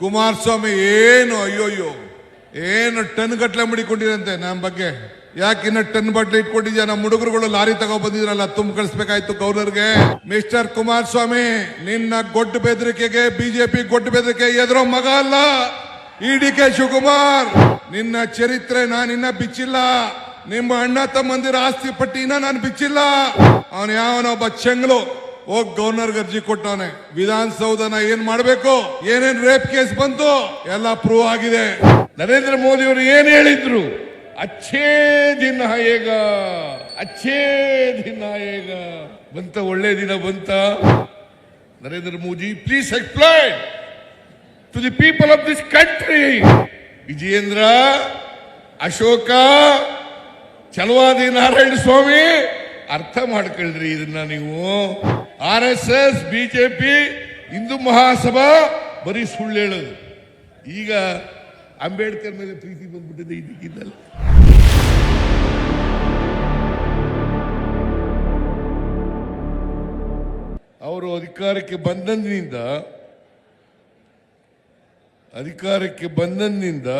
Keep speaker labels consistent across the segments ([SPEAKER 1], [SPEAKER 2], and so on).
[SPEAKER 1] ಕುಮಾರಸ್ವಾಮಿ ಏನು ಅಯ್ಯೋಯ್ಯೋ, ಏನು ಟನ್ ಗಟ್ಟಲೆ ಮಡಿಕೊಂಡಿರಂತೆ ನಮ್ಮ ಬಗ್ಗೆ? ಯಾಕೆ ಇನ್ನ ಟನ್ ಬಟ್ಲೆ ಇಟ್ಕೊಂಡಿದ್ಯಾ? ನಮ್ಮ ಹುಡುಗರುಗಳು ಲಾರಿ ತಗೋ ಬಂದಿದ್ರಲ್ಲ, ತುಂಬ ಕಳಿಸ್ಬೇಕಾಯ್ತು ಗೌರ್ನರ್ಗೆ. ಮಿಸ್ಟರ್ ಕುಮಾರಸ್ವಾಮಿ, ನಿನ್ನ ಗೊಡ್ಡು ಬೆದರಿಕೆಗೆ ಬಿಜೆಪಿ ಗೊಡ್ಡು ಬೆದರಿಕೆ ಎದುರೋ ಮಗ ಅಲ್ಲ. ಇ ಡಿ ಕೆ ಶಿವಕುಮಾರ್, ನಿನ್ನ ಚರಿತ್ರೆ ನಾನಿನ್ನ ಬಿಚ್ಚಿಲ್ಲ. ನಿಮ್ಮ ಅಣ್ಣ ತಮ್ಮಂದಿರ ಆಸ್ತಿ ಪಟ್ಟಿನ ನಾನು ಬಿಚ್ಚಿಲ್ಲ. ಅವನು ಯಾವನೊಬ್ಬ ಚೆಂಗ್ಲು ಹೋಗ್ ಗವರ್ನರ್ ಅರ್ಜಿ ಕೊಟ್ಟವನೆ ವಿಧಾನಸೌಧನ ಏನ್ ಮಾಡ್ಬೇಕು? ಏನೇನ್ ರೇಪ್ ಕೇಸ್ ಬಂತು? ಎಲ್ಲ ಪ್ರೂವ್ ಆಗಿದೆ.
[SPEAKER 2] ನರೇಂದ್ರ ಮೋದಿ ಅವರು ಏನ್ ಹೇಳಿದ್ರು? ಅಚ್ಚೇ ದಿನ ಹೇಗ? ಅಚ್ಚೇ ದಿನ ಹೇಗ? ಬಂತ ಒಳ್ಳೆ ದಿನ ಬಂತ? Narendra Modi please explain to the people of this country Vijayendra, Ashoka, Chalavadi Narayana Swamy, ಅರ್ಥ ಮಾಡ್ಕೊಳ್ರಿ ಇದನ್ನ ನೀವು. R S S BJP Hindu Mahasabha, ಬರೀ ಸುಳ್ಳು ಹೇಳೋದು. ಈಗ ಅಂಬೇಡ್ಕರ್ ಮೇಲೆ ಪ್ರೀತಿ ಬಂದ್ಬಿಟ್ಟಿದೆ ಇದಕ್ಕಿದ್ದಲ್ಲ ಅವರು ಅಧಿಕಾರಕ್ಕೆ ಬಂದಂದಿನಿಂದ ಅಧಿಕಾರಕ್ಕೆ ಬಂದಂದಿನಿಂದ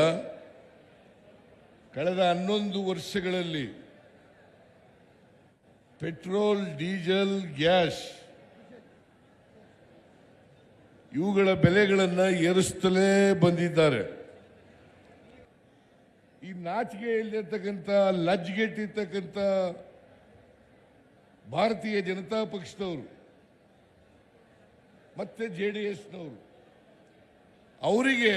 [SPEAKER 2] ಕಳೆದ ಹನ್ನೊಂದು ವರ್ಷಗಳಲ್ಲಿ ಪೆಟ್ರೋಲ್, ಡೀಸೆಲ್, ಗ್ಯಾಸ್ ಇವುಗಳ ಬೆಲೆಗಳನ್ನು ಏರಿಸುತ್ತಲೇ ಬಂದಿದ್ದಾರೆ. ಈ ನಾಚಿಕೆ ಇಲ್ಲದಿರ್ತಕ್ಕಂಥ ಲಜ್ಗೆಟ್ಟಿರ್ತಕ್ಕಂಥ ಭಾರತೀಯ ಜನತಾ ಪಕ್ಷದವರು, ಮತ್ತೆ ಜೆ ಡಿ ಎಸ್ನವರು, ಅವರಿಗೆ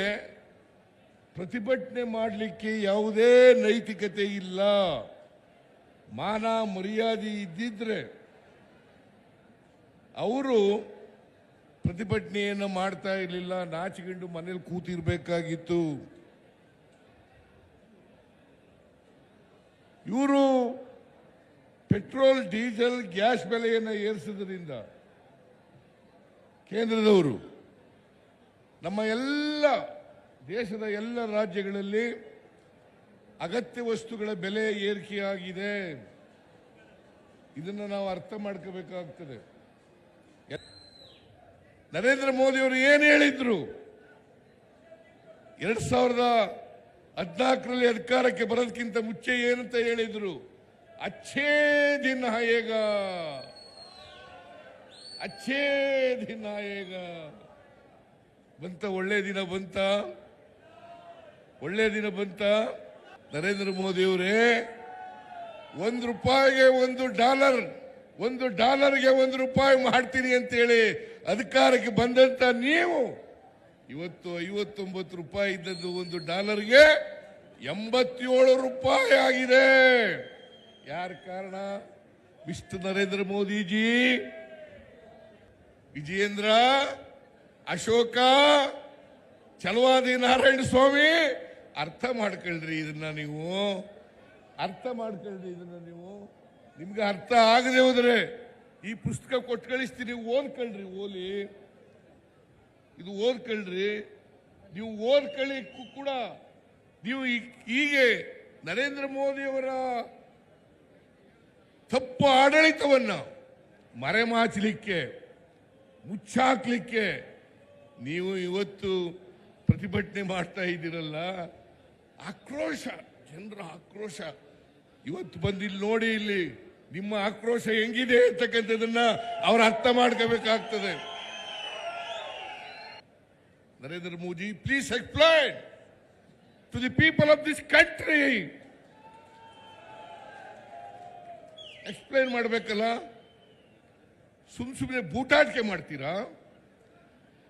[SPEAKER 2] ಪ್ರತಿಭಟನೆ ಮಾಡಲಿಕ್ಕೆ ಯಾವುದೇ ನೈತಿಕತೆ ಇಲ್ಲ. ಮಾನ ಮರ್ಯಾದೆ ಇದ್ದಿದ್ರೆ ಅವರು ಪ್ರತಿಭಟನೆಯನ್ನು ಮಾಡ್ತಾ ಇರಲಿಲ್ಲ. ನಾಚಿಕೊಂಡು ಮನೇಲಿ ಕೂತಿರ್ಬೇಕಾಗಿತ್ತು. ಇವರು ಪೆಟ್ರೋಲ್, ಡೀಸೆಲ್, ಗ್ಯಾಸ್ ಬೆಲೆಯನ್ನು ಏರಿಸಿದ್ರಿಂದ ಕೇಂದ್ರದವರು ನಮ್ಮ ಎಲ್ಲ ದೇಶದ ಎಲ್ಲ ರಾಜ್ಯಗಳಲ್ಲಿ ಅಗತ್ಯ ವಸ್ತುಗಳ ಬೆಲೆ ಏರಿಕೆಯಾಗಿದೆ. ಇದನ್ನು ನಾವು ಅರ್ಥ ಮಾಡ್ಕೋಬೇಕಾಗ್ತದೆ. ನರೇಂದ್ರ ಮೋದಿ ಅವರು ಏನು ಹೇಳಿದ್ರು? ಎರಡ್ ಸಾವಿರದ ಹದಿನಾಲ್ಕರಲ್ಲಿ ಅಧಿಕಾರಕ್ಕೆ ಬರೋದಕ್ಕಿಂತ ಮುಚ್ಚೆ ಏನಂತ ಹೇಳಿದ್ರು? ಅಚ್ಚೇ ದಿನ ಹೇಗ? ಅಚ್ಚೇ ದಿನ ಹೇಗ? ಬಂತ ಒಳ್ಳೆ ದಿನ ಬಂತ? ಒಳ್ಳೆ ದಿನ ಬಂತ? ನರೇಂದ್ರ ಮೋದಿ ಅವರೇ, ಒಂದು ರೂಪಾಯಿಗೆ ಒಂದು ಡಾಲರ್ ಒಂದು ಡಾಲರ್ಗೆ ಒಂದು ರೂಪಾಯಿ ಮಾಡ್ತೀನಿ ಅಂತೇಳಿ ಅಧಿಕಾರಕ್ಕೆ ಬಂದಂತ ನೀವು ಇವತ್ತು ಐವತ್ತೊಂಬತ್ತು ರೂಪಾಯಿ ಇದ್ದದ್ದು ಒಂದು ಡಾಲರ್ಗೆ ಎಂಬತ್ತೇಳು ರೂಪಾಯಿ ಆಗಿದೆ. ಯಾರ ಕಾರಣ? ಮಿಸ್ಟರ್ ನರೇಂದ್ರ ಮೋದಿಜಿ, ವಿಜಯೇಂದ್ರ, ಅಶೋಕ ಚಲವಾದಿ ನಾರಾಯಣ ಸ್ವಾಮಿ, ಅರ್ಥ ಮಾಡ್ಕೊಳ್ರಿ ಇದನ್ನ ನೀವು. ಅರ್ಥ ಮಾಡ್ಕೊಳ್ರಿ ಇದನ್ನ ನೀವು. ನಿಮ್ಗೆ ಅರ್ಥ ಆಗದೆ ಹೋದ್ರೆ ಈ ಪುಸ್ತಕ ಕೊಟ್ಟು ಕಳಿಸ್ತೀನಿ, ಓದ್ಕೊಳ್ರಿ ಓಲಿ ಇದು ಓದ್ಕೊಳ್ರಿ. ನೀವು ಓದ್ಕೊಳ್ಳಿಕ್ಕೂ ಕೂಡ ನೀವು ಹೀಗೆ ನರೇಂದ್ರ ಮೋದಿಯವರ ತಪ್ಪು ಆಡಳಿತವನ್ನ ಮರೆಮಾಚಲಿಕ್ಕೆ, ಮುಚ್ಚಾಕ್ಲಿಕ್ಕೆ ನೀವು ಇವತ್ತು ಪ್ರತಿಭಟನೆ ಮಾಡ್ತಾ ಇದ್ದೀರಲ್ಲ, ಆಕ್ರೋಶ, ಜನರ ಆಕ್ರೋಶ. ಇವತ್ತು ಬಂದಿಲ್ಲಿ ನೋಡಿ ಇಲ್ಲಿ ನಿಮ್ಮ ಆಕ್ರೋಶ ಹೆಂಗಿದೆ ಅಂತಕ್ಕಂಥದನ್ನ ಅವ್ರು ಅರ್ಥ ಮಾಡ್ಕೋಬೇಕಾಗ್ತದೆ. Narendra Modi please explain to the people of this country explain ಮಾಡಬೇಕಲ್ಲ? ಸುಮ್ ಸುಮ್ಮನೆ ಬೂಟಾಟಿಕೆ ಮಾಡ್ತೀರಾ?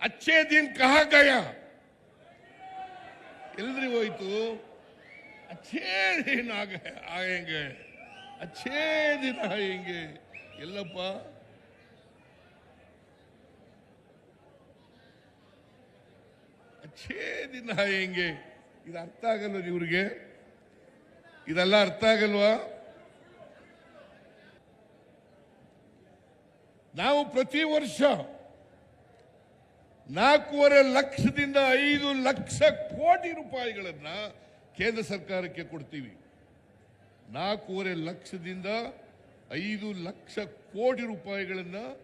[SPEAKER 2] ಅಚ್ಚೇ ದಿನ ಕಹ ಗಯ ಎಲ್ರಿ ಹೋಯ್ತು? ಅಚ್ಚೇ ದಿನ ಆಗ ಆಯಂಗೆ ಅಚ್ಚೇ ದಿನ ಹಿಂಗೆ. ಎಲ್ಲಪ್ಪ. ಅಚ್ಚೇ ದಿನ ಹೆಂಗೆ. ಇದು ಅರ್ಥ ಆಗಲ್ಲ ಇವ್ರಿಗೆ ಇದೆಲ್ಲ ಅರ್ಥ ಆಗಲ್ವಾ? ನಾವು ಪ್ರತಿ ವರ್ಷ ನಾಲ್ಕೂವರೆ ಲಕ್ಷದಿಂದ ಐದು ಲಕ್ಷ ಕೋಟಿ ರೂಪಾಯಿಗಳನ್ನ ಕೇಂದ್ರ ಸರ್ಕಾರಕ್ಕೆ ಕೊಡ್ತೀವಿ. ನಾಲ್ಕೂವರೆ ಲಕ್ಷದಿಂದ ಐದು ಲಕ್ಷ ಕೋಟಿ ರೂಪಾಯಿಗಳನ್ನು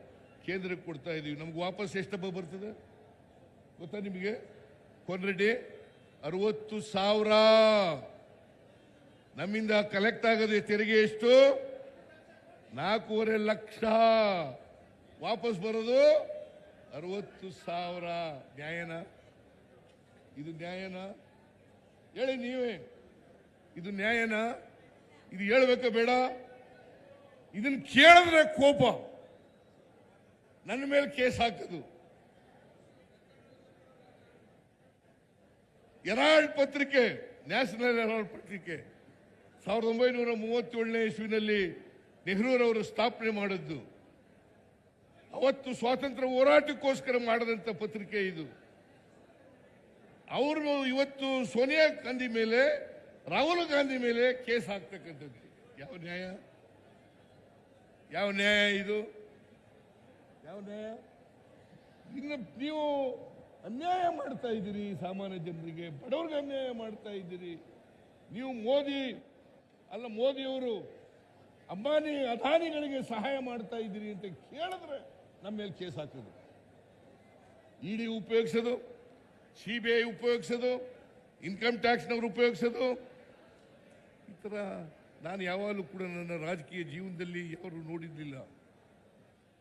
[SPEAKER 2] ಕೇಂದ್ರಕ್ಕೆ ಕೊಡ್ತಾ ಇದ್ದೀವಿ ನಮ್ಗೆ ವಾಪಸ್ ಎಷ್ಟಪ್ಪ ಬರ್ತದೆ? ಗೊತ್ತಾ ನಿಮಗೆ? ಕೊನ್ರೆಡ್ಡಿ ಅರವತ್ತು ಸಾವಿರ. ನಮ್ಮಿಂದ ಕಲೆಕ್ಟ್ ಆಗದೆ ತೆರಿಗೆ ಎಷ್ಟು? ನಾಲ್ಕೂವರೆ ಲಕ್ಷ. ವಾಪಸ್ ಬರೋದು ಅರವತ್ತು ಸಾವಿರ. ನ್ಯಾಯನ? ಇದು ನ್ಯಾಯನ? ಹೇಳಿ ನೀವೇ. ಇದು ನ್ಯಾಯನ? ಇದು ಹೇಳ್ಬೇಕ ಬೇಡ. ಇದನ್ನ ಕೇಳಿದ್ರೆ ಕೋಪ. ನನ್ನ ಮೇಲೆ ಕೇಸ್ ಹಾಕೋದು. ಎರಾಲ್ಡ್ ಪತ್ರಿಕೆ, ನ್ಯಾಷನಲ್ ಎರಾಲ್ಡ್ ಪತ್ರಿಕೆ, ಸಾವಿರದ ಒಂಬೈನೂರ ಮೂವತ್ತೇಳನೇ ಇಸ್ವಿನಲ್ಲಿ ನೆಹರೂರವರು ಸ್ಥಾಪನೆ ಮಾಡಿದ್ದು. ಅವತ್ತು ಸ್ವಾತಂತ್ರ್ಯ ಹೋರಾಟಕ್ಕೋಸ್ಕರ ಮಾಡಿದಂಥ ಪತ್ರಿಕೆ ಇದು. ಅವರು ಇವತ್ತು ಸೋನಿಯಾ ಗಾಂಧಿ ಮೇಲೆ ರಾಹುಲ್ ಗಾಂಧಿ ಮೇಲೆ ಕೇಸ್ ಹಾಕ್ತಕ್ಕಂಥದ್ದು. ಯಾವ ನ್ಯಾಯ? ಯಾವ ನ್ಯಾಯ ಇದು? ಯಾವ ನ್ಯಾಯ? ಇನ್ನು ನೀವು ಅನ್ಯಾಯ ಮಾಡ್ತಾ ಇದ್ದೀರಿ ಸಾಮಾನ್ಯ ಜನರಿಗೆ, ಬಡವ್ರಿಗೆ ಅನ್ಯಾಯ ಮಾಡ್ತಾ ಇದ್ದೀರಿ. ನೀವು ಮೋದಿ, ಅಲ್ಲ ಮೋದಿಯವರು ಅಂಬಾನಿ ಅದಾನಿಗಳಿಗೆ ಸಹಾಯ ಮಾಡ್ತಾ ಇದ್ದೀರಿ ಅಂತ ಕೇಳಿದ್ರೆ ನಮ್ಮ ಮೇಲೆ ಕೇಸ್ ಹಾಕೋದು. ಇಡಿ ಉಪಯೋಗಿಸೋದು, ಸಿ ಬಿ ಐ ಉಪಯೋಗಿಸೋದು, ಇನ್ಕಮ್ ಟ್ಯಾಕ್ಸ್ನವ್ರು ಉಪಯೋಗಿಸೋದು ಥರ ನಾನು ಯಾವಾಗಲೂ ಕೂಡ ನನ್ನ ರಾಜಕೀಯ ಜೀವನದಲ್ಲಿ ಯಾರು ನೋಡಿರಲಿಲ್ಲ.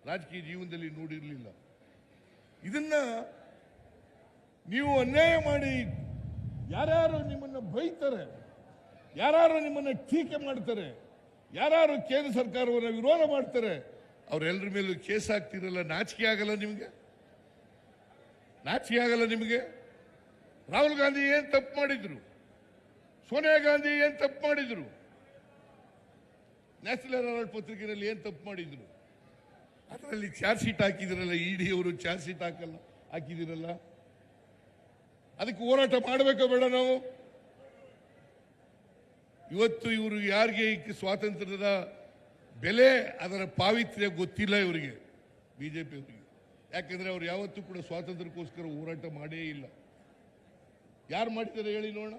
[SPEAKER 2] ರಾಜಕೀಯ ಜೀವನದಲ್ಲಿ ನೋಡಿರಲಿಲ್ಲ. ಇದನ್ನ ನೀವು ಅನ್ಯಾಯ ಮಾಡಿ ಯಾರ್ಯಾರು ನಿಮ್ಮನ್ನ ಬೈತಾರೆ ಯಾರು ನಿಮ್ಮನ್ನ ಟೀಕೆ ಮಾಡ್ತಾರೆ ಯಾರು ಕೇಂದ್ರ ಸರ್ಕಾರವನ್ನು ವಿರೋಧ ಮಾಡ್ತಾರೆ ಅವರೆಲ್ಲರ ಮೇಲೂ ಕೇಸ್ ಹಾಕ್ತಿರಲ್ಲ, ನಾಚಿಕೆ ಆಗಲ್ಲ ನಿಮಗೆ? ನಾಚಿಕೆ ಆಗಲ್ಲ ನಿಮಗೆ? ರಾಹುಲ್ ಗಾಂಧಿ ಏನ್ ತಪ್ಪು ಮಾಡಿದ್ರು? ಸೋನಿಯಾ ಗಾಂಧಿ ಏನ್ ತಪ್ಪು ಮಾಡಿದ್ರು? ನ್ಯಾಷನಲ್ ಹೆರಾಲ್ಡ್ ಪತ್ರಿಕೆಯಲ್ಲಿ ಏನ್ ತಪ್ಪು ಮಾಡಿದ್ರು? ಅದರಲ್ಲಿ ಚಾರ್ಜ್ ಶೀಟ್ ಹಾಕಿದಿರಲ್ಲ ಇಡಿ ಅವರು ಚಾರ್ಜ್ ಶೀಟ್ ಹಾಕಲ್ಲ, ಹಾಕಿದಿರಲ್ಲ? ಅದಕ್ಕೆ ಹೋರಾಟ ಮಾಡಬೇಕು ಬೇಡ ನಾವು? ಇವತ್ತು ಇವರು ಯಾರಿಗೆ ಸ್ವಾತಂತ್ರ್ಯದ ಬೆಲೆ, ಅದರ ಪಾವಿತ್ರ್ಯ ಗೊತ್ತಿಲ್ಲ ಇವರಿಗೆ, ಬಿಜೆಪಿ ಅವರಿಗೆ. ಯಾಕಂದ್ರೆ ಅವ್ರು ಯಾವತ್ತೂ ಕೂಡ ಸ್ವಾತಂತ್ರ್ಯಕ್ಕೋಸ್ಕರ ಹೋರಾಟ ಮಾಡೇ ಇಲ್ಲ. ಯಾರು ಮಾಡ್ತಾರೆ ಹೇಳಿ ನೋಡೋಣ.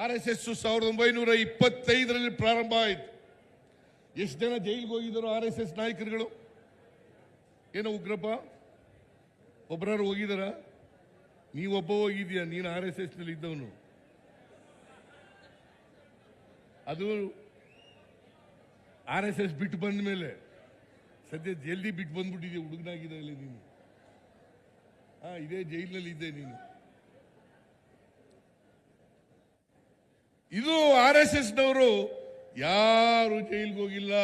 [SPEAKER 2] ಆರ್ ಎಸ್ ಎಸ್ ಸಾವಿರದ ಒಂಬೈನೂರ ಇಪ್ಪತ್ತೈದರಲ್ಲಿ ಪ್ರಾರಂಭ ಆಯಿತು. ಎಷ್ಟು ಜನ ಜೈಲಿಗೆ ಹೋಗಿದ್ದರು ಆರ್ ಎಸ್ ಎಸ್ ನಾಯಕರುಗಳು? ಏನೋ ಉಗ್ರಪ್ಪ? ಒಬ್ಬರಾರು ಹೋಗಿದಾರ? ನೀವೊಬ್ಬ ಹೋಗಿದ್ಯಾ ನೀನು ಆರ್ ಎಸ್ ಎಸ್ನಲ್ಲಿ ಇದ್ದವನು. ಅದು ಆರ್ ಎಸ್ ಎಸ್ ಬಿಟ್ಟು ಬಂದ ಮೇಲೆ ಸದ್ಯ ಜಲ್ದಿ ಬಿಟ್ಟು ಬಂದ್ಬಿಟ್ಟಿದೆ ಹುಡುಗನಾಗಿದ್ದಾಗಲೇ ನೀನು? ಹಾಂ, ಇದೇ ಜೈಲಿನಲ್ಲಿ ಇದ್ದೆ ನೀನು. ಇದು ಆರ್ ಎಸ್ ಎಸ್ನವರು ಯಾರು ಜೈಲಿಗೆ ಹೋಗಿಲ್ಲ.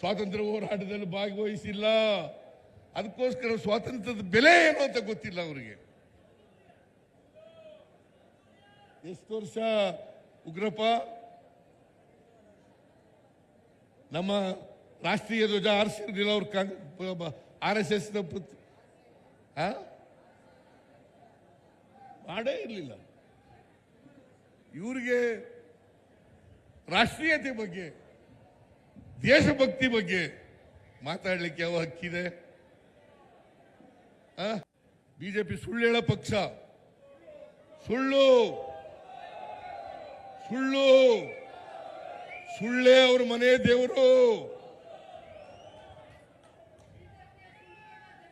[SPEAKER 2] ಸ್ವಾತಂತ್ರ್ಯ ಹೋರಾಟದಲ್ಲಿ ಭಾಗವಹಿಸಿಲ್ಲ. ಅದಕ್ಕೋಸ್ಕರ ಸ್ವಾತಂತ್ರ್ಯದ ಬೆಲೆ ಏನು ಅಂತ ಗೊತ್ತಿಲ್ಲ ಅವರಿಗೆ. ಎಷ್ಟು ವರ್ಷ ಉಗ್ರಪ್ಪ? ನಮ್ಮ ರಾಷ್ಟ್ರೀಯ ಧ್ವಜ ಆರಿಸಿರ್ಲಿಲ್ಲ ಕಾಂಗ್ರೆಸ್ ಆರ್ ಎಸ್ ಎಸ್ ಮಾಡೇ ಇರಲಿಲ್ಲ. ಇವರಿಗೆ ರಾಷ್ಟ್ರೀಯತೆ ಬಗ್ಗೆ, ದೇಶಭಕ್ತಿ ಬಗ್ಗೆ ಮಾತಾಡ್ಲಿಕ್ಕೆ ಯಾವ ಹಕ್ಕಿದೆ ಬಿಜೆಪಿ ಸುಳ್ಳು ಹೇಳೋ ಪಕ್ಷ. ಸುಳ್ಳು. ಸುಳ್ಳು. ಸುಳ್ಳೇ ಅವ್ರ ಮನೆ ದೇವರು.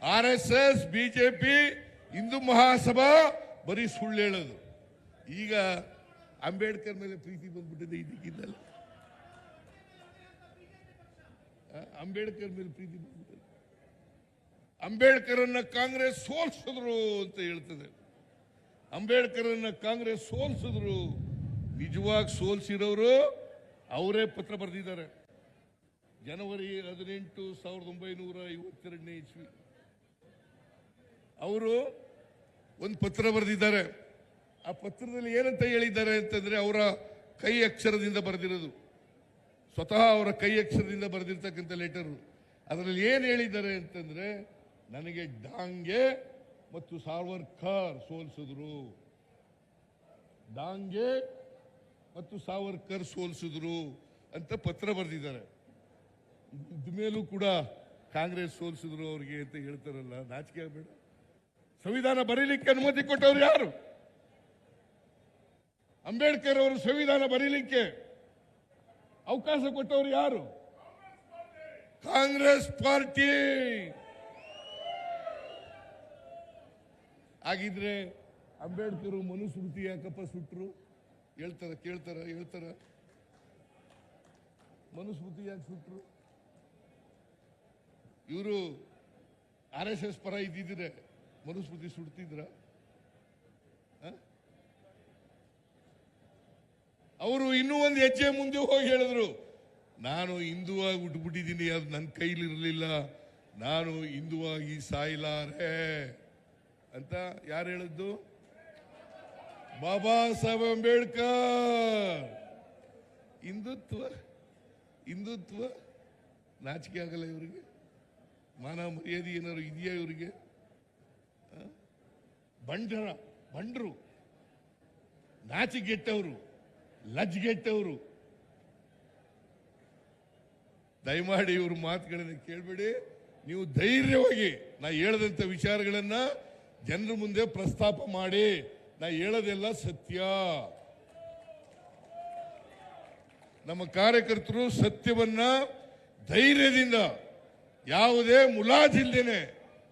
[SPEAKER 2] R S S, BJP, Hindu Mahasabha ಬರೀ ಸುಳ್ಳು ಹೇಳೋದು. ಈಗ ಅಂಬೇಡ್ಕರ್ ಮೇಲೆ ಪ್ರೀತಿ ಬಂದ್ಬಿಟ್ಟಿದೆ ಇದಕ್ಕಿದ್ದಲ್ಲ ಅಂಬೇಡ್ಕರ್ ಮೇಲೆ ಪ್ರೀತಿ ಬಂದ್ಬಿಟ್ಟಿದೆ. ಅನ್ನ ಕಾಂಗ್ರೆಸ್ ಸೋಲ್ಸಿದ್ರು ಅಂತ ಹೇಳ್ತದೆ. ಅಂಬೇಡ್ಕರನ್ನ ಕಾಂಗ್ರೆಸ್ ಸೋಲ್ಸಿದ್ರು. ನಿಜವಾಗಿ ಸೋಲ್ಸಿರೋರು ಅವರೇ ಪತ್ರ ಬರೆದಿದ್ದಾರೆ. ಜನವರಿ ಹದಿನೆಂಟು ಸಾವಿರದ ಒಂಬೈನೂರ ಐವತ್ತೆರಡನೇ ಇಸ್ವಿ. ಅವರು ಒಂದು ಪತ್ರ ಬರೆದಿದ್ದಾರೆ. ಆ ಪತ್ರದಲ್ಲಿ ಏನಂತ ಹೇಳಿದ್ದಾರೆ ಅಂತಂದ್ರೆ ಅವರ ಕೈ ಅಕ್ಷರದಿಂದ ಬರೆದಿರೋದು. ಸ್ವತಃ ಅವರ ಕೈ ಅಕ್ಷರದಿಂದ ಬರೆದಿರ್ತಕ್ಕಂಥ ಲೆಟರ್ ಅದರಲ್ಲಿ ಏನು ಹೇಳಿದ್ದಾರೆ ಅಂತಂದ್ರೆ, ನನಗೆ ಡಾಂಗೆ ಮತ್ತು ಸಾವರ್ಕರ್ ಸೋಲಿಸಿದ್ರು. ಡಾಂಗೆ ಮತ್ತು ಸಾವರ್ಕರ್ ಸೋಲಿಸಿದ್ರು ಅಂತ ಪತ್ರ ಬರೆದಿದ್ದಾರೆ. ಇದ್ದ ಮೇಲೂ ಕೂಡ ಕಾಂಗ್ರೆಸ್ ಸೋಲಿಸಿದ್ರು ಅವ್ರಿಗೆ ಅಂತ ಹೇಳ್ತಾರಲ್ಲ, ನಾಚಿಕೆ ಆಗಬೇಡ. ಸಂವಿಧಾನ ಬರೀಲಿಕ್ಕೆ ಅನುಮತಿ ಕೊಟ್ಟವ್ರು ಯಾರು? ಅಂಬೇಡ್ಕರ್ ಅವರು ಸಂವಿಧಾನ ಬರೀಲಿಕ್ಕೆ ಅವಕಾಶ ಕೊಟ್ಟವರು ಯಾರು? ಕಾಂಗ್ರೆಸ್ ಪಾರ್ಟಿ. ಆಗಿದ್ರೆ ಅಂಬೇಡ್ಕರ್ ಮನುಸ್ಮೃತಿ ಯಾಕಪ್ಪ ಸುಟ್ರು? ಹೇಳ್ತಾರ, ಕೇಳ್ತಾರ, ಹೇಳ್ತಾರ. ಮನುಸ್ಮೃತಿ ಯಾಕೆ ಸುಟ್ರು? ಇವರು ಆರ್ ಎಸ್ ಎಸ್ ಪರ ಇದ್ದಿದ್ರೆ ಮನುಸ್ಮೃತಿ ಸುಡ್ತಿದ್ರ? ಅವರು ಇನ್ನೂ ಒಂದು ಹೆಜ್ಜೆ ಮುಂದೆ ಹೋಗಿ ಹೇಳಿದ್ರು, ನಾನು ಹಿಂದುವಾಗಿ ಹುಟ್ಟುಬಿಟ್ಟಿದ್ದೀನಿ ಅದು ನನ್ನ ಕೈಲಿರಲಿಲ್ಲ ನಾನು ಹಿಂದುವಾಗಿ ಸಾಯಲಾರೆ ಅಂತ ಯಾರು ಹೇಳಿದ್ದು? ಬಾಬಾ ಸಾಹೇಬ್ ಅಂಬೇಡ್ಕರ್. ಹಿಂದುತ್ವ ಹಿಂದುತ್ವ ನಾಚಿಕೆ ಆಗಲ್ಲ ಇವರಿಗೆ? ಮಾನ ಮರ್ಯಾದೆ ಏನಾದ್ರು ಇದೆಯಾ ಇವರಿಗೆ? ಬಂಡರ, ಬಂಡರು ನಾಚಿಗೆಟ್ಟವರು ಲಜ್ಗೆಟ್ಟವರು ದಯಮಾಡಿ ಇವ್ರ ಮಾತುಗಳನ್ನು ಕೇಳಬೇಡಿ. ನೀವು ಧೈರ್ಯವಾಗಿ ನಾ ಹೇಳದಂತ ವಿಚಾರಗಳನ್ನ ಜನರ ಮುಂದೆ ಪ್ರಸ್ತಾಪ ಮಾಡಿ. ನಾ ಹೇಳೋದೆಲ್ಲ ಸತ್ಯ. ನಮ್ಮ ಕಾರ್ಯಕರ್ತರು ಸತ್ಯವನ್ನ ಧೈರ್ಯದಿಂದ ಯಾವುದೇ ಮುಲಾಜಿಲ್ದೇನೆ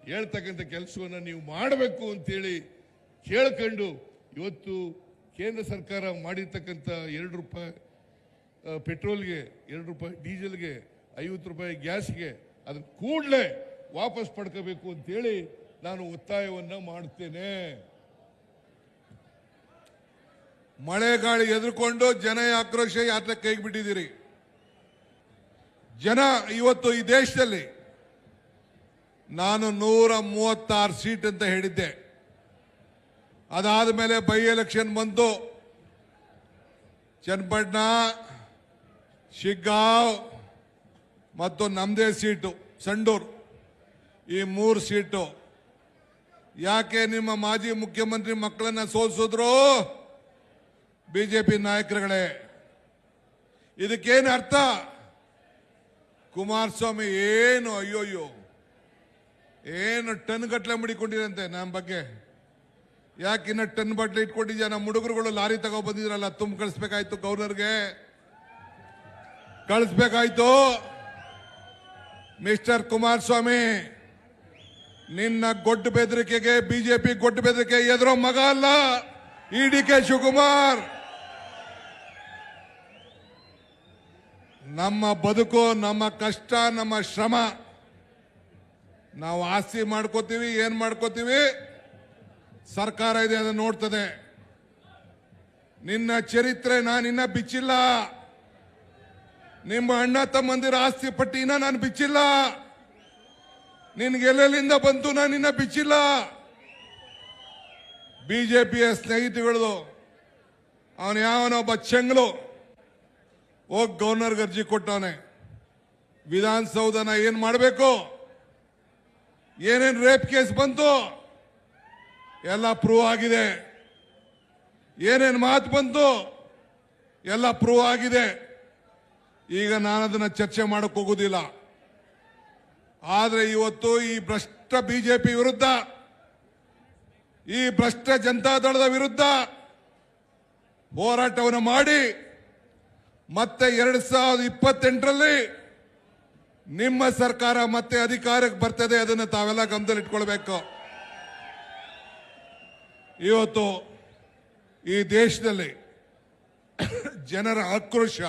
[SPEAKER 2] ಹೇಳ್ತಕ್ಕಂಥ ಕೆಲಸವನ್ನ ನೀವು ಮಾಡಬೇಕು ಅಂತೇಳಿ ಕೇಳ್ಕೊಂಡು ಇವತ್ತು ಕೇಂದ್ರ ಸರ್ಕಾರ ಮಾಡಿರ್ತಕ್ಕಂಥ ಎರಡು ರೂಪಾಯಿ ಪೆಟ್ರೋಲ್ಗೆ ಎರಡು ರೂಪಾಯಿ, ಡೀಸೆಲ್ಗೆ ಐವತ್ತು ರೂಪಾಯಿ, ಗ್ಯಾಸ್ಗೆ ಅದನ್ನು ಕೂಡಲೇ ವಾಪಸ್ ಪಡ್ಕೋಬೇಕು ಅಂತೇಳಿ ನಾನು ಒತ್ತಾಯವನ್ನ ಮಾಡ್ತೇನೆ.
[SPEAKER 1] ಮಳೆ ಗಾಳಿ ಎದುರ್ಕೊಂಡು ಜನ ಆಕ್ರೋಶ ಯಾತ್ರೆ ಕೈಗೆ ಬಿಟ್ಟಿದ್ದೀರಿ ಜನ ಇವತ್ತು ಈ ದೇಶದಲ್ಲಿ ನಾನು ನೂರ ಮೂವತ್ತಾರು ಸೀಟ್ ಅಂತ ಹೇಳಿದ್ದೆ. ಅದಾದ ಮೇಲೆ ಬೈ ಎಲೆಕ್ಷನ್ ಬಂತು. ಚನ್ನಪಟ್ಟಣ, ಶಿಗ್ಗಾವ್ ಮತ್ತು ನಮ್ಮದೇ ಸೀಟು, ಸಂಡೂರು. ಈ ಮೂರು ಸೀಟು. ಯಾಕೆ ನಿಮ್ಮ ಮಾಜಿ ಮುಖ್ಯಮಂತ್ರಿ ಮಕ್ಕಳನ್ನ ಸೋಲಿಸಿದ್ರು? ಬಿಜೆಪಿ ನಾಯಕರುಗಳೇ. ಇದಕ್ಕೇನು ಅರ್ಥ? ಕುಮಾರಸ್ವಾಮಿ ಏನು, ಅಯ್ಯೋಯ್ಯೋ, ಏನು ಟನ್ ಗಟ್ಟಲೆ ಮುಡಿಕೊಂಡಿರಂತೆ ನಮ್ಮ ಬಗ್ಗೆ? ಯಾಕೆ ಇನ್ನ ಟನ್ ಬಾಟ್ಲಿ ಇಟ್ಕೊಂಡಿದ್ಯಾ? ನಮ್ಮ ಹುಡುಗರುಗಳು ಲಾರಿ ತಗೋ ಬಂದಿದ್ರಲ್ಲ, ತುಂಬ ಕಳಿಸ್ಬೇಕಾಯ್ತು ಗವರ್ನರ್ಗೆ ಕಳಿಸ್ಬೇಕಾಯ್ತು. ಮಿಸ್ಟರ್ ಕುಮಾರಸ್ವಾಮಿ, ನಿನ್ನ ಗೊಡ್ಡು ಬೆದರಿಕೆಗೆ ಬಿಜೆಪಿ ಗೊಡ್ಡು ಬೆದರಿಕೆ ಎದುರೋ ಮಗ ಅಲ್ಲ, ಇ ಡಿ ಕೆ ಶಿವಕುಮಾರ್. ನಮ್ಮ ಬದುಕು, ನಮ್ಮ ಕಷ್ಟ, ನಮ್ಮ ಶ್ರಮ. ನಾವು ಆಸ್ತಿ ಮಾಡ್ಕೋತೀವಿ, ಏನ್ ಮಾಡ್ಕೋತೀವಿ? ಸರ್ಕಾರ ಇದೆ, ಅದನ್ನು ನೋಡ್ತದೆ. ನಿನ್ನ ಚರಿತ್ರೆ ನಾನಿನ್ನ ಬಿಚ್ಚಿಲ್ಲ. ನಿಮ್ಮ ಅಣ್ಣ ತಮ್ಮಂದಿರ ಆಸ್ತಿ ಪಟ್ಟಿನ ನಾನು ಬಿಚ್ಚಿಲ್ಲ. ನಿನ್ಗೆ ಎಲ್ಲೆಲ್ಲಿಂದ ಬಂತು ನಾನು ಇನ್ನ ಬಿಚ್ಚಿಲ್ಲ. ಬಿಜೆಪಿಯ ಸ್ನೇಹಿತಗಳದು ಅವನು ಯಾವನೊಬ್ಬ ಚೆಂಗ್ಲು ಹೋಗ್ ಗವರ್ನರ್ಗೆ ಅರ್ಜಿ ಕೊಟ್ಟವನೆ. ವಿಧಾನಸೌಧನ ಏನ್ ಮಾಡಬೇಕು? ಏನೇನು ರೇಪ್ ಕೇಸ್ ಬಂತು? ಎಲ್ಲ ಪ್ರೂವ್ ಆಗಿದೆ. ಏನೇನು ಮಾತು ಬಂತು? ಎಲ್ಲ ಪ್ರೂವ್ ಆಗಿದೆ. ಈಗ ನಾನು ಅದನ್ನ ಚರ್ಚೆ ಮಾಡಕ್ ಹೋಗುದಿಲ್ಲ. ಆದ್ರೆ ಇವತ್ತು ಈ ಭ್ರಷ್ಟ ಬಿಜೆಪಿ ವಿರುದ್ಧ, ಈ ಭ್ರಷ್ಟ ಜನತಾದಳದ ವಿರುದ್ಧ ಹೋರಾಟವನ್ನು ಮಾಡಿ, ಮತ್ತೆ ಎರಡ್ ಸಾವಿರದ ಇಪ್ಪತ್ತೆಂಟರಲ್ಲಿ ನಿಮ್ಮ ಸರ್ಕಾರ ಮತ್ತೆ ಅಧಿಕಾರಕ್ಕೆ ಬರ್ತದೆ, ಅದನ್ನು ತಾವೆಲ್ಲ ಗಮನದಲ್ಲಿ ಇಟ್ಕೊಳ್ಬೇಕು ಇವತ್ತು ಈ ದೇಶದಲ್ಲಿ ಜನರ ಆಕ್ರೋಶ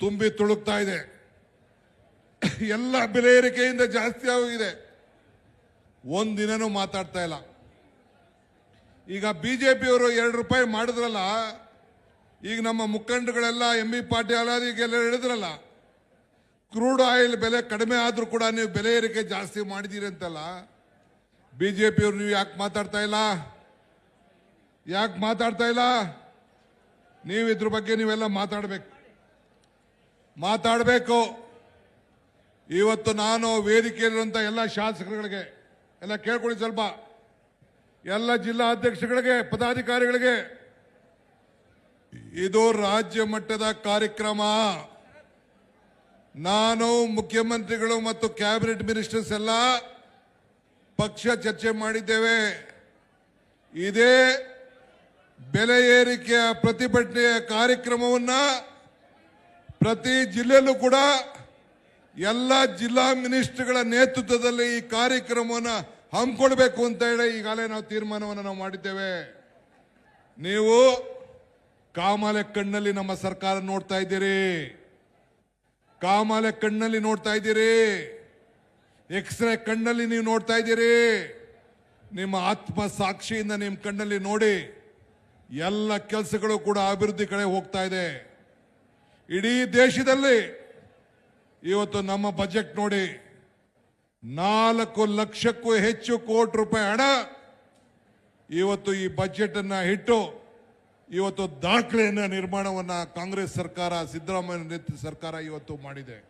[SPEAKER 1] ತುಂಬಿ ತುಳುಕ್ತಾ ಇದೆ. ಎಲ್ಲ ಬೆಲೆ ಏರಿಕೆಯಿಂದ ಜಾಸ್ತಿ ಆಗಿದೆ. ಒಂದಿನನೂ ಮಾತಾಡ್ತಾ ಇಲ್ಲ. ಈಗ ಬಿಜೆಪಿಯವರು ಎರಡು ರೂಪಾಯಿ ಮಾಡಿದ್ರಲ್ಲ, ಈಗ ನಮ್ಮ ಮುಖಂಡಗಳೆಲ್ಲ ಎಂ ಬಿ ಪಾಟೀಲ್ ಈಗೆಲ್ಲ ಹೇಳಿದ್ರಲ್ಲ, ಕ್ರೂಡ್ ಆಯಿಲ್ ಬೆಲೆ ಕಡಿಮೆ ಆದರೂ ಕೂಡ ನೀವು ಬೆಲೆ ಏರಿಕೆ ಜಾಸ್ತಿ ಮಾಡಿದ್ದೀರಿ ಅಂತಲ್ಲ, ಬಿಜೆಪಿಯವರು ನೀವು ಯಾಕೆ ಮಾತಾಡ್ತಾ ಇಲ್ಲ? ಯಾಕೆ ಮಾತಾಡ್ತಾ ಇಲ್ಲ? ನೀವು ಇದ್ರ ಬಗ್ಗೆ ನೀವೆಲ್ಲ ಮಾತಾಡಬೇಕು. ಮಾತಾಡಬೇಕು. ಇವತ್ತು ನಾನು ವೇದಿಕೆಯಲ್ಲಿರುವಂಥ ಎಲ್ಲ ಶಾಸಕರುಗಳಿಗೆ, ಎಲ್ಲ ಕೇಳ್ಕೊಳ್ಳಿ ಸ್ವಲ್ಪ. ಎಲ್ಲ ಜಿಲ್ಲಾ ಅಧ್ಯಕ್ಷಗಳಿಗೆ, ಪದಾಧಿಕಾರಿಗಳಿಗೆ. ಇದು ರಾಜ್ಯ ಮಟ್ಟದ ಕಾರ್ಯಕ್ರಮ. ನಾನು ಮುಖ್ಯಮಂತ್ರಿಗಳು ಮತ್ತು ಕ್ಯಾಬಿನೆಟ್ ಮಿನಿಸ್ಟರ್ಸ್ ಎಲ್ಲ ಪಕ್ಷ ಚರ್ಚೆ ಮಾಡಿದ್ದೇವೆ. ಇದೇ ಬೆಲೆ ಏರಿಕೆಯ ಪ್ರತಿಭಟನೆಯ ಕಾರ್ಯಕ್ರಮವನ್ನ ಪ್ರತಿ ಜಿಲ್ಲೆಯಲ್ಲೂ ಕೂಡ ಎಲ್ಲ ಜಿಲ್ಲಾ ಮಿನಿಸ್ಟರ್ಗಳ ನೇತೃತ್ವದಲ್ಲಿ ಈ ಕಾರ್ಯಕ್ರಮವನ್ನು ಹಮ್ಮಿಕೊಳ್ಬೇಕು ಅಂತ ಹೇಳಿ ಈಗಾಗಲೇ ನಾವು ತೀರ್ಮಾನವನ್ನು ನಾವು ಮಾಡಿದ್ದೇವೆ. ನೀವು ಕಾಮಾಲೆ ಕಣ್ಣಲ್ಲಿ ನಮ್ಮ ಸರ್ಕಾರ ನೋಡ್ತಾ ಇದ್ದೀರಿ. ಕಾಮಾಲೆ ಕಣ್ಣಲ್ಲಿ ನೋಡ್ತಾ ಇದ್ದೀರಿ. ಎಕ್ಸ್ರೇ ಕಣ್ಣಲ್ಲಿ ನೀವು ನೋಡ್ತಾ ಇದ್ದೀರಿ. ನಿಮ್ಮ ಆತ್ಮ ಸಾಕ್ಷಿಯಿಂದ ನಿಮ್ಮ ಕಣ್ಣಲ್ಲಿ ನೋಡಿ ಎಲ್ಲ ಕೆಲಸಗಳು ಕೂಡ ಅಭಿವೃದ್ಧಿ ಕಡೆ ಹೋಗ್ತಾ ಇದೆ. ಇಡೀ ದೇಶದಲ್ಲಿ ಇವತ್ತು ನಮ್ಮ ಬಜೆಟ್ ನೋಡಿ ನಾಲ್ಕು ಲಕ್ಷಕ್ಕೂ ಹೆಚ್ಚು ಕೋಟಿ ರೂಪಾಯಿ ಹಣ ಇವತ್ತು ಈ ಬಜೆಟ್ ಅನ್ನ ಇಟ್ಟು ಇವತ್ತು ದಾಖಲೆಯನ್ನ ನಿರ್ಮಾಣವನ್ನ ಕಾಂಗ್ರೆಸ್ ಸರ್ಕಾರ, ಸಿದ್ದರಾಮಯ್ಯ ಸರ್ಕಾರ ಇವತ್ತು ಮಾಡಿದೆ.